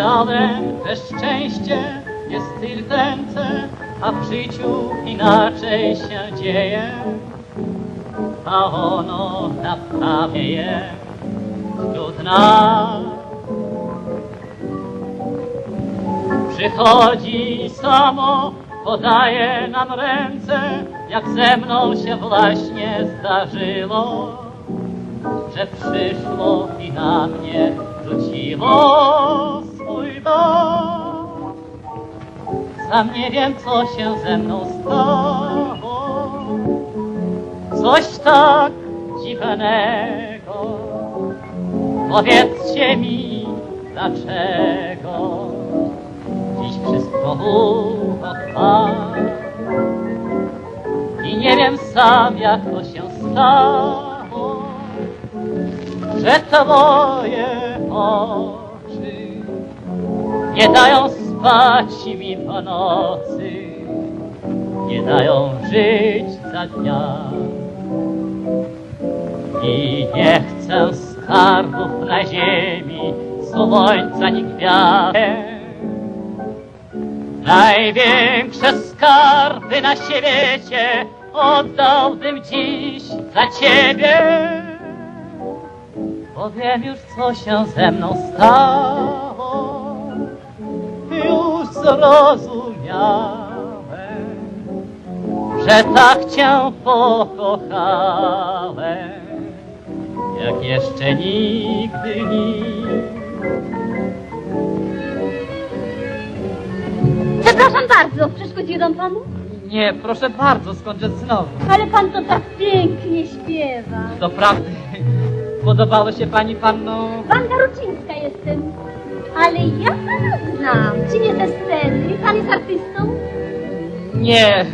Że szczęście jest tylko ręce, a w życiu inaczej się dzieje. A ono naprawdę jest wśród. Przychodzi samo, podaje nam ręce, jak ze mną się właśnie zdarzyło, że przyszło i na mnie rzuciło Sam nie wiem, co się ze mną stało, coś tak dziwnego. Powiedzcie mi, dlaczego? Dziś wszystko ucha I nie wiem sam, jak to się stało, że twoje oczy nie dają spać mi po nocy, nie dają żyć za dnia. I nie chcę skarbów na ziemi, słońca ni gwiazdek. Największe skarby na świecie oddałbym dziś za ciebie. Bo wiem już, co się ze mną stało. Zrozumiałem, że tak cię pokochałem, jak jeszcze nigdy nikt. Przepraszam bardzo, przeszkodziłam panu? Nie, proszę bardzo, skończę znowu. Ale pan to tak pięknie śpiewa. Doprawdy, podobało się pani panno? Wanda Rucińska jestem. Ale ja pana znam. Czy nie ze jest artystą? Nie,